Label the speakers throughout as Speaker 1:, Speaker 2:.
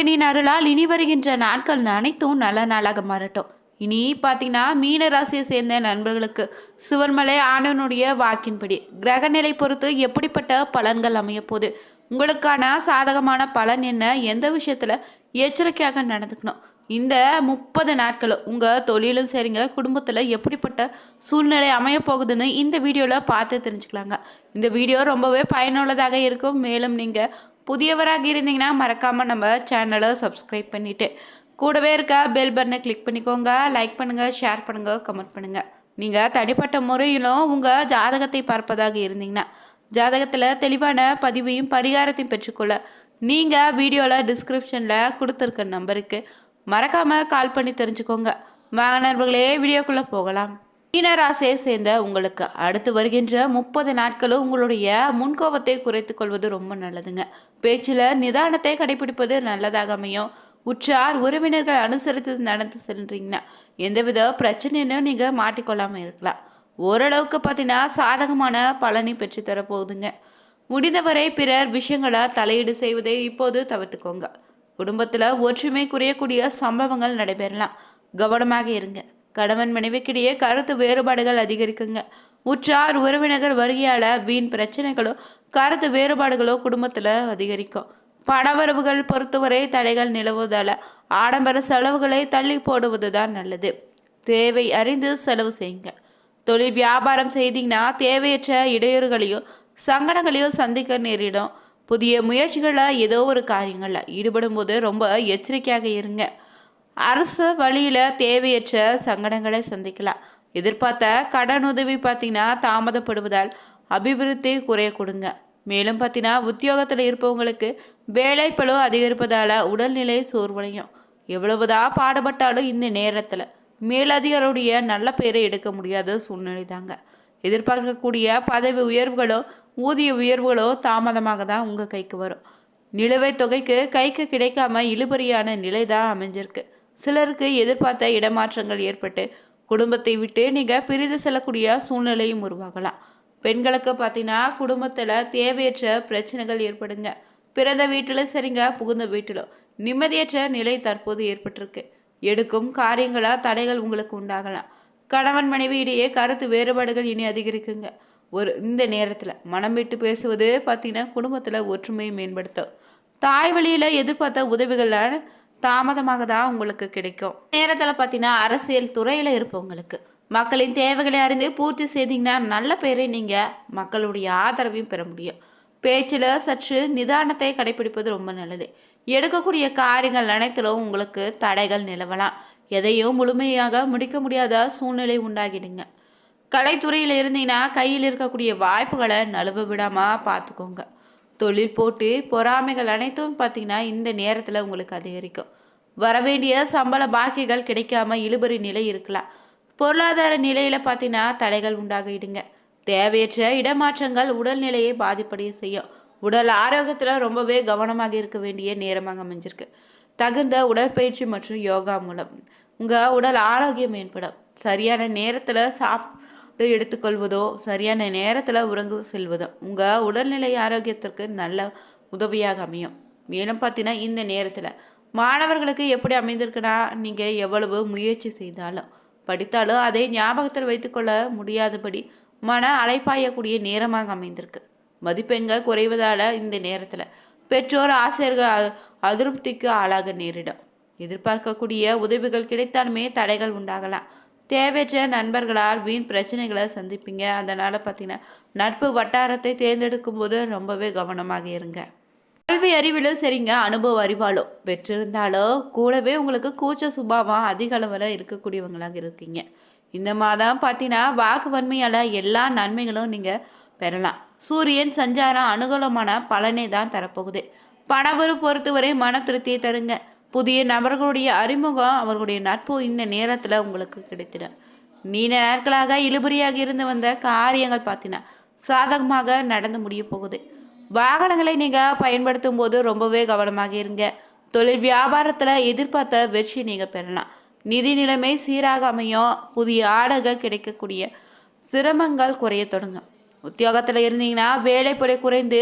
Speaker 1: முருகனின் அருளால் இனி வருகின்ற நாட்கள் அனைத்தும் நல்ல நாளாக மாறட்டும். இனி பார்த்தீங்கன்னா மீன ராசியை சேர்ந்த நண்பர்களுக்கு சிவன்மலை ஆண்டவனுடைய வாக்கின்படி கிரகநிலை பொறுத்து எப்படிப்பட்ட பலன்கள் அமையப்போகுது உங்களுக்கான சாதகமான பலன் என்ன? எந்த விஷயத்தில் எச்சரிக்கையாக நடந்துக்கணும்? இந்த முப்பது நாட்களும் உங்கள் தொழிலும் சரிங்க குடும்பத்தில் எப்படிப்பட்ட சூழ்நிலை அமைய போகுதுன்னு இந்த வீடியோவில் பார்த்து தெரிஞ்சுக்கலாங்க. இந்த வீடியோ ரொம்பவே பயனுள்ளதாக இருக்கும். மேலும் நீங்கள் புதியவராக இருந்தீங்கன்னா மறக்காமல் நம்ம சேனலை சப்ஸ்கிரைப் பண்ணிவிட்டு கூடவே இருக்க பெல் பட்டனை கிளிக் பண்ணிக்கோங்க. லைக் பண்ணுங்கள் ஷேர் பண்ணுங்கள் கமெண்ட் பண்ணுங்கள் நீங்கள் தனிப்பட்ட முறையிலும் உங்கள் ஜாதகத்தை பார்ப்பதாக இருந்தீங்கன்னா ஜாதகத்தில் தெளிவான பதிவையும் பரிகாரத்தையும் பெற்றுக்கொள்ள நீங்கள் வீடியோவில் டிஸ்கிரிப்ஷனில் கொடுத்துருக்க நம்பருக்கு மறக்காமல் கால் பண்ணி தெரிஞ்சுக்கோங்க. வாங்க நண்பர்களே வீடியோக்குள்ளே போகலாம். மீனராசியை சேர்ந்த உங்களுக்கு அடுத்து வருகின்ற முப்பது நாட்களும் உங்களுடைய முன்கோபத்தை குறைத்து கொள்வது ரொம்ப நல்லதுங்க. பேச்சில் நிதானத்தை கடைபிடிப்பது நல்லதாக அமையும். உற்றார் உறவினர்கள் அனுசரித்து நடந்து செல்றீங்கன்னா எந்தவித பிரச்சனையிலும் நீங்கள் மாட்டிக்கொள்ளாமல் இருக்கலாம். ஓரளவுக்கு பார்த்தீங்கன்னா சாதகமான பலனை பெற்றுத்தரப்போகுதுங்க முடிந்தவரை பிறர் விஷயங்களை தலையீடு செய்வதை இப்போது தவிர்த்துக்கோங்க. குடும்பத்தில் ஒற்றுமை குறையக்கூடிய சம்பவங்கள் நடைபெறலாம். கவனமாக இருங்க. கணவன் மனைவிக்கிடையே கருத்து வேறுபாடுகள் அதிகரிக்குங்க. உற்றார் உறவினர்கள் வருகையால் வீண் பிரச்சனைகளோ கருத்து வேறுபாடுகளோ குடும்பத்தில் அதிகரிக்கும். பணவரவுகள் பொறுத்தவரை தடைகள் நிலவுவதால் ஆடம்பர செலவுகளை தள்ளி போடுவது தான் நல்லது. தேவை அறிந்து செலவு செய்யுங்க. தொழில் வியாபாரம் செய்தீங்கன்னா தேவையற்ற இடையூறுகளையும் சங்கடங்களையும் சந்திக்க நேரிடும். புதிய முயற்சிகளில் ஏதோ ஒரு காரியங்களில் ஈடுபடும் போது ரொம்ப எச்சரிக்கையாக இருங்க. அரசு வழியில் தேவையற்ற சங்கடங்களை சந்திக்கலாம். எதிர்பார்த்த கடன் உதவி பார்த்தீங்கன்னா தாமதப்படுவதால் அபிவிருத்தி குறைய கொடுங்க. மேலும் பார்த்தீங்கன்னா உத்தியோகத்தில் இருப்பவங்களுக்கு வேலைப்பளு அதிகரிப்பதால் உடல்நிலை சோர்வடையும். எவ்வளவுதான் பாடுபட்டாலும் இந்த நேரத்தில் மேலதிகாரியுடைய நல்ல பெயரை எடுக்க முடியாத சூழ்நிலை தாங்க எதிர்பார்க்கக்கூடிய பதவி உயர்வுகளோ ஊதிய உயர்வுகளோ தாமதமாக தான் உங்கள் கைக்கு வரும். நிலுவைத் தொகைக்கு கைக்கு கிடைக்காம இழுபறியான நிலை தான் அமைஞ்சிருக்கு. சிலருக்கு எதிர்பார்த்த இடமாற்றங்கள் ஏற்பட்டு குடும்பத்தை விட்டு நீங்கள் பிரிந்து செல்லக்கூடிய சூழ்நிலையும் உருவாகலாம். பெண்களுக்கு பார்த்தீங்கன்னா குடும்பத்தில் தேவையற்ற பிரச்சனைகள் ஏற்படுங்க. பிறந்த வீட்டிலும் சரிங்க புகுந்த வீட்டிலும். நிம்மதியற்ற நிலை தற்போது ஏற்பட்டிருக்கு. எடுக்கும் காரியங்களா தடைகள் உங்களுக்கு உண்டாகலாம். கணவன் மனைவி இடையே கருத்து வேறுபாடுகள் இனி அதிகரிக்குங்க. ஒரு இந்த நேரத்தில் மனம் விட்டு பேசுவது பார்த்தீங்கன்னா குடும்பத்தில் ஒற்றுமையை மேம்படுத்தும். தாய் வழியில் எதிர்பார்த்த உதவிகளான தாமதமாக தான் உங்களுக்கு கிடைக்கும்? நேரத்தில் பார்த்தீங்கன்னா அரசியல் துறையில் இருப்பவங்களுக்கு. மக்களின் தேவைகளை அறிந்து பூர்த்தி செய்தீங்கன்னா நல்ல பேரை நீங்கள் மக்களுடைய ஆதரவையும் பெற முடியும். பேச்சில் சற்று நிதானத்தை கடைபிடிப்பது ரொம்ப நல்லது. எடுக்கக்கூடிய காரியங்கள் அனைத்திலும் உங்களுக்கு தடைகள் நிலவலாம். எதையும் முழுமையாக முடிக்க முடியாத சூழ்நிலை உண்டாகிடுங்க. கலைத்துறையில் இருந்தீங்கன்னா கையில் இருக்கக்கூடிய வாய்ப்புகளை நழுவ விடாமல் பார்த்துக்கோங்க தொழில் போட்டு பொறாமைகள் அனைத்தும் பார்த்தீங்கன்னா இந்த நேரத்தில் உங்களுக்கு அதிகரிக்கும். வரவேண்டிய சம்பள பாக்கிகள் கிடைக்காம இழுபறி நிலை இருக்கலாம். பொருளாதார நிலையில் பார்த்தீங்கன்னா தடைகள் உண்டாகிடுங்க. தேவையற்ற இடமாற்றங்கள் உடல்நிலையை பாதிப்படைய செய்யும். உடல் ஆரோக்கியத்தில் ரொம்பவே கவனமாக இருக்க வேண்டிய நேரமாக அமைஞ்சிருக்கு. தகுந்த உடற்பயிற்சி மற்றும் யோகா மூலம் உங்கள் உடல் ஆரோக்கியம் மேம்படும். சரியான நேரத்தில் சாப் எடுத்துக்கொள்வதோ சரியான நேரத்தில் உறங்கு செல்வதோ உங்கள் உடல்நிலை ஆரோக்கியத்திற்கு நல்ல உதவியாக அமையும். மேலும் பார்த்தீங்கன்னா இந்த நேரத்தில் மாணவர்களுக்கு எப்படி அமைந்திருக்குன்னா நீங்கள் எவ்வளவு முயற்சி செய்தாலும் படித்தாலும் அதை ஞாபகத்தில் வைத்துக்கொள்ள முடியாதபடி மன அலைப்பாயக்கூடிய நேரமாக அமைந்திருக்கு. மதிப்பெண்கள் குறைவதால் இந்த நேரத்தில் பெற்றோர் ஆசிரியர்கள் அதிருப்திக்கு ஆளாக நேரிடும். எதிர்பார்க்கக்கூடிய உதவிகள் கிடைத்தாலுமே தடைகள் உண்டாகலாம். தேவையற்ற நண்பர்களால் வீண் பிரச்சனைகளை சந்திப்பீங்க. அதனால் பார்த்தீங்கன்னா நட்பு வட்டாரத்தை தேர்ந்தெடுக்கும் போது ரொம்பவே கவனமாக இருங்க. கல்வி அறிவிலும் சரிங்க அனுபவ அறிவாலும் பெற்றிருந்தாலோ கூடவே உங்களுக்கு கூச்ச சுபாவம் அதிக அளவில் இருக்கக்கூடியவங்களாக இருக்கீங்க. இந்த மாதம் பார்த்தீங்கன்னா வாக்கு வன்மையால் எல்லா நன்மைகளும் நீங்கள் பெறலாம். சூரியன் சஞ்சாரம் அனுகூலமான பலனை தான் தரப்போகுது. பணவரு பொறுத்தவரை மன திருப்தியை தருங்க. புதிய நபர்களுடைய அறிமுகம் அவர்களுடைய நட்பு இந்த நேரத்தில் உங்களுக்கு கிடைத்திடும் நீண்ட நாட்களாக இழுபறியாக இருந்து வந்த காரியங்கள் பார்த்தீங்கன்னா சாதகமாக நடந்து முடிய போகுது. வாகனங்களை நீங்கள் பயன்படுத்தும் போது ரொம்பவே கவனமாக இருங்க. தொழில் வியாபாரத்தில் எதிர்பார்த்த வெற்றி நீங்கள் பெறலாம். நிதி நிலைமை சீராக அமையும். புதிய ஆடக கிடைக்கக்கூடிய சிரமங்கள் குறைய தொடங்கும். உத்தியோகத்தில் இருந்தீங்கன்னா வேலைப்படை குறைந்து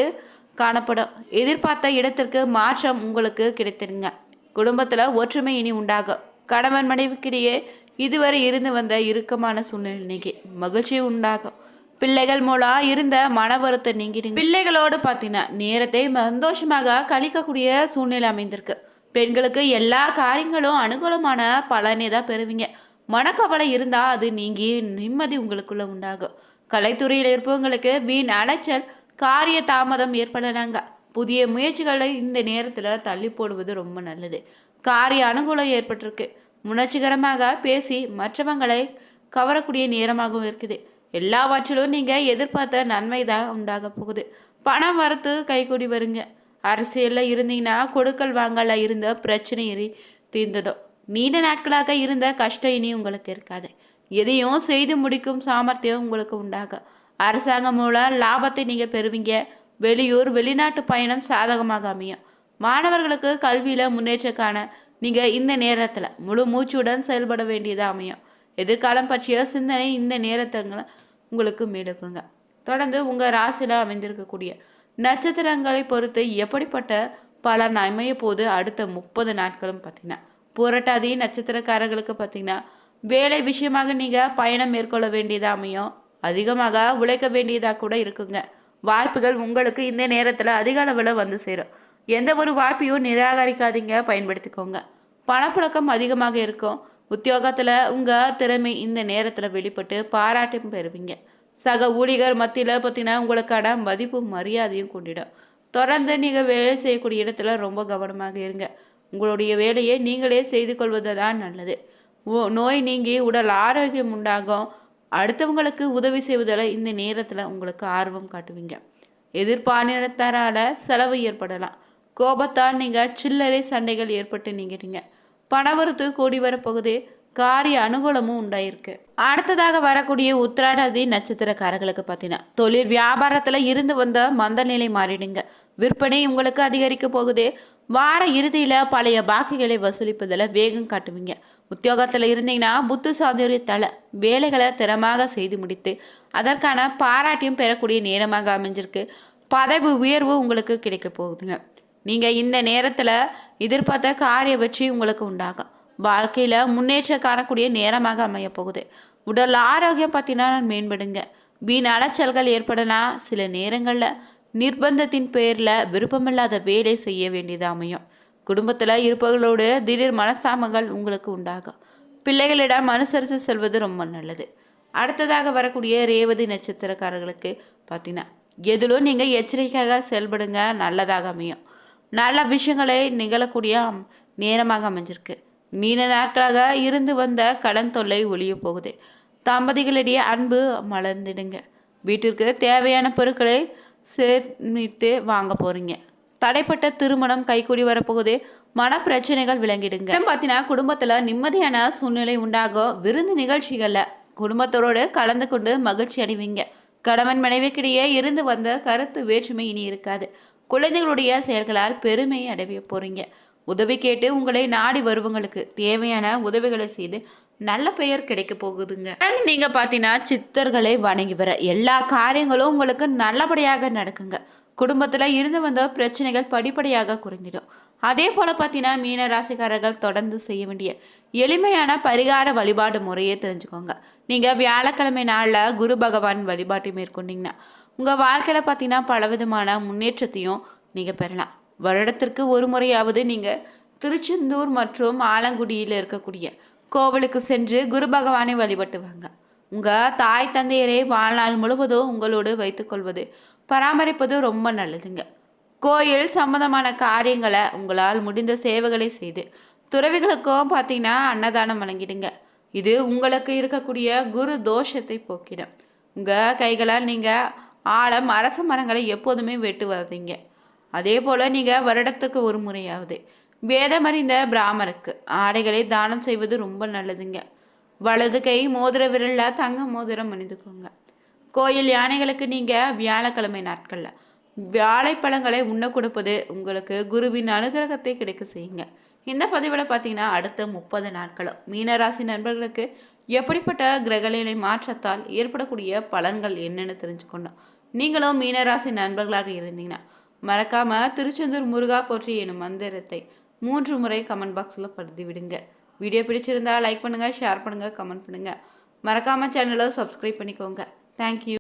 Speaker 1: காணப்படும். எதிர்பார்த்த இடத்திற்கு மாற்றம் உங்களுக்கு கிடைத்திருங்க. குடும்பத்தில் ஒற்றுமை இனி உண்டாகும் கணவன் மனைவிக்கிடையே இதுவரை இருந்து வந்த இறுக்கமான சூழ்நிலை நீங்கி மகிழ்ச்சி உண்டாகும். பிள்ளைகள் மூலம் இருந்த மன வருத்தம் நீங்கிடுங்க. பிள்ளைகளோடு பார்த்தீங்கன்னா நேரத்தை சந்தோஷமாக கழிக்கக்கூடிய சூழ்நிலை அமைந்திருக்கு. பெண்களுக்கு எல்லா காரியங்களும் அனுகூலமான பலனை தான் பெறுவீங்க. மனக்கவலை இருந்தால் அது நீங்கி நிம்மதி உங்களுக்குள்ளே உண்டாகும். கலைத்துறையில் இருப்பவங்களுக்கு வீண் அலைச்சல் காரிய தாமதம் ஏற்படலாங்க. புதிய முயற்சிகளை இந்த நேரத்தில் தள்ளி போடுவது ரொம்ப நல்லது. காரிய அனுகூலம் ஏற்பட்டிருக்கு. உணர்ச்சிகரமாக பேசி மற்றவங்களை கவரக்கூடிய நேரமாகவும் இருக்குது. எல்லாவற்றிலும் நீங்கள் எதிர்பார்த்த நன்மை தான் உண்டாக போகுது. பணம் வரத்து கைகூடி வருங்க. அரசியலில் இருந்தீங்கன்னா கொடுக்கல் வாங்கல இருந்த பிரச்சனை தீர்ந்ததோ. தீர்ந்ததும் நீண்ட நாட்களாக இருந்த கஷ்டம் இனி உங்களுக்கு இருக்காது. எதையும் செய்து முடிக்கும் சாமர்த்தியம் உங்களுக்கு உண்டாகும். அரசாங்கம் மூலம் லாபத்தை நீங்கள் பெறுவீங்க. வெளியூர் வெளிநாட்டு பயணம் சாதகமாக அமையும். மாணவர்களுக்கு கல்வியில் முன்னேற்றம் காண நீங்கள் இந்த நேரத்தில் முழு மூச்சுடன் செயல்பட வேண்டியதாக அமையும். எதிர்காலம் பற்றிய சிந்தனை இந்த நேரத்தங்களை உங்களுக்கு மேலுக்குங்க தொடர்ந்து உங்கள் ராசியில் அமைந்திருக்கக்கூடிய நட்சத்திரங்களை பொறுத்து எப்படிப்பட்ட பலன் அமைய போது அடுத்த முப்பது நாட்களும் பார்த்தீங்கன்னா புரட்டாதி நட்சத்திரக்காரர்களுக்கு பார்த்தீங்கன்னா வேலை விஷயமாக நீங்கள் பயணம் மேற்கொள்ள வேண்டியதாக அமையும். அதிகமாக உழைக்க வேண்டியதாக கூட இருக்குங்க. வாய்ப்புகள் உங்களுக்கு இந்த நேரத்தில் அதிக அளவில் வந்து சேரும். எந்த ஒரு வாய்ப்பையும் நிராகரிக்காதீங்க பயன்படுத்திக்கோங்க. பணப்புழக்கம் அதிகமாக இருக்கும். உத்தியோகத்தில் உங்கள் திறமை இந்த நேரத்தில் வெளிப்பட்டு பாராட்டும் பெறுவீங்க. சக ஊழியர் மத்தியில் பார்த்தீங்கன்னா உங்களுக்கான மதிப்பு மரியாதையும் கொண்டிடும். தொடர்ந்து நீங்கள் வேலை செய்யக்கூடிய இடத்துல ரொம்ப கவனமாக இருங்க. உங்களுடைய வேலையை நீங்களே செய்து கொள்வது தான் நல்லது. ஓ- நோய் நீங்கி உடல் ஆரோக்கியம் உண்டாகும். அடுத்தவங்களுக்கு உதவி செய்வதில் இந்த நேரத்தில் உங்களுக்கு ஆர்வம் காட்டுவீங்க. எதிர்பாலினத்தாரால் செலவு ஏற்படலாம். கோபத்தால் நீங்கள் சில்லறை சண்டைகள் ஏற்பட்டு நீங்கிட்டீங்க. பணவரத்து கூடி வரப்போகுது காரிய அனுகூலமும் உண்டாயிருக்கு. அடுத்ததாக வரக்கூடிய உத்திராடாதி நட்சத்திரக்காரர்களுக்கு பார்த்தீங்கன்னா தொழில் வியாபாரத்தில் இருந்து வந்த மந்த நிலை மாறிடுங்க. விற்பனை உங்களுக்கு அதிகரிக்க போகுது. வார இறுதியில் பழைய பாக்கிகளை வசூலிப்பதில் வேகம் காட்டுவீங்க. உத்தியோகத்தில் இருந்தீங்கன்னா புத்து சாதுரியத்தால் வேலைகளை திறமாக செய்து முடித்து அதற்கான பாராட்டியும் பெறக்கூடிய நேரமாக அமைஞ்சிருக்கு. பதவி உயர்வு உங்களுக்கு கிடைக்க போகுதுங்க. நீங்கள் இந்த நேரத்தில் எதிர்பார்த்த காரிய வெற்றி உங்களுக்கு உண்டாகும். வாழ்க்கையில் முன்னேற்றம் காணக்கூடிய நேரமாக அமைய போகுது. உடல் ஆரோக்கியம் பார்த்தீங்கன்னா மேம்படுங்க. வீண் அலைச்சல்கள் ஏற்படலாம் சில நேரங்களில் நிர்பந்தத்தின் பேரில் விருப்பமில்லாத வேலை செய்ய வேண்டியது அமையும். குடும்பத்தில் இருப்பவர்களோடு திடீர் மனசாமங்கள் உங்களுக்கு உண்டாகும். பிள்ளைகளிடம் அனுசரித்து செல்வது ரொம்ப நல்லது. அடுத்ததாக வரக்கூடிய ரேவதி நட்சத்திரக்காரர்களுக்கு பார்த்தீங்கன்னா எதிலும் நீங்கள் எச்சரிக்கையாக செயல்படுங்க நல்லதாக அமையும். நல்ல விஷயங்களை நிகழக்கூடிய நேரமாக அமைஞ்சிருக்கு. நீண்ட நாட்களாக இருந்து வந்த கடன் தொல்லை ஒழிய போகுது. தம்பதிகளிடையே அன்பு மலர்ந்திடுங்க. வீட்டிற்கு தேவையான பொருட்களை சேமித்து வாங்க போகிறீங்க தடைப்பட்ட திருமணம் கைக்கூடி வரப்போகுது. மன பிரச்சனைகள் விளங்கிடுங்க பார்த்தீங்கன்னா குடும்பத்தில் நிம்மதியான சூழ்நிலை உண்டாகும் விருந்து நிகழ்ச்சிகளில் குடும்பத்தோடு கலந்து கொண்டு மகிழ்ச்சி அடைவீங்க. கணவன் மனைவிக்கிடையே இருந்து வந்த கருத்து வேற்றுமை இனி இருக்காது. குழந்தைகளுடைய செயல்களால் பெருமை அடைய போகிறீங்க உதவி கேட்டு உங்களை நாடி வருவங்களுக்கு தேவையான உதவிகளை செய்து நல்ல பெயர் கிடைக்க போகுதுங்க. நீங்க பார்த்தீங்கன்னா சித்தர்களை வணங்கி வர எல்லா காரியங்களும் உங்களுக்கு நல்லபடியாக நடக்குங்க. குடும்பத்தில் இருந்து வந்த பிரச்சனைகள் படிப்படியாக குறைஞ்சிடும். அதே போல் பார்த்தீங்கன்னா மீன ராசிக்காரர்கள் தொடர்ந்து செய்ய வேண்டிய எளிமையான பரிகார வழிபாடு முறையே தெரிஞ்சுக்கோங்க. நீங்கள் வியாழக்கிழமை நாளில் குரு பகவான் வழிபாட்டை மேற்கொண்டீங்கன்னா உங்கள் வாழ்க்கையில் பார்த்தீங்கன்னா பலவிதமான முன்னேற்றத்தையும் நீங்கள் பெறலாம். வருடத்திற்கு ஒரு முறையாவது நீங்கள் திருச்செந்தூர் மற்றும் ஆலங்குடியில் இருக்கக்கூடிய கோவிலுக்கு சென்று குரு பகவானை வழிபட்டு வாங்க. உங்கள் தாய் தந்தையரை வாழ்நாள் முழுவதும் உங்களோடு வைத்துக்கொள்வது பராமரிப்பது ரொம்ப நல்லதுங்க. கோயில் சம்பந்தமான காரியங்களை உங்களால் முடிந்த சேவைகளை செய்து துறவிகளுக்கும் பார்த்தீங்கன்னா அன்னதானம் வழங்கிடுங்க. இது உங்களுக்கு இருக்கக்கூடிய குரு தோஷத்தை போக்கிடும். உங்கள் கைகளால் நீங்கள் ஆழம் அரச மரங்களை எப்போதுமே வெட்டு வெட்டுவதீங்க. அதே போல் நீங்கள் வருடத்துக்கு ஒரு முறையாவது வேதமறிந்த பிராமருக்கு ஆடைகளை தானம் செய்வது ரொம்ப நல்லதுங்க. வலது கை மோதிர விரலில் தங்க மோதிரம் அணிந்துக்கோங்க. கோயில் யானைகளுக்கு நீங்கள் வியாழக்கிழமை நாட்களில் வாழைப்பழங்களை உண்ண கொடுப்பது உங்களுக்கு குருவின் அனுகிரகத்தை கிடைக்க செய்யுங்க. இந்த பதிவில் பார்த்தீங்கன்னா அடுத்த முப்பது நாட்களும் மீனராசி நண்பர்களுக்கு எப்படிப்பட்ட கிரகநிலை மாற்றத்தால் ஏற்படக்கூடிய பலன்கள் என்னென்னு தெரிஞ்சுக்கணும். நீங்களும் மீனராசி நண்பர்களாக இருந்தீங்கன்னா மறக்காம திருச்செந்தூர் முருகா போற்றி எனும் மந்திரத்தை மூன்று முறை கமெண்ட் பாக்ஸில் படுத்தி விடுங்க. வீடியோ பிடிச்சிருந்தா லைக் பண்ணுங்கள் ஷேர் பண்ணுங்கள் கமெண்ட் பண்ணுங்கள் மறக்காமல் சேனலை சப்ஸ்கிரைப் பண்ணிக்கோங்க. தேங்க்யூ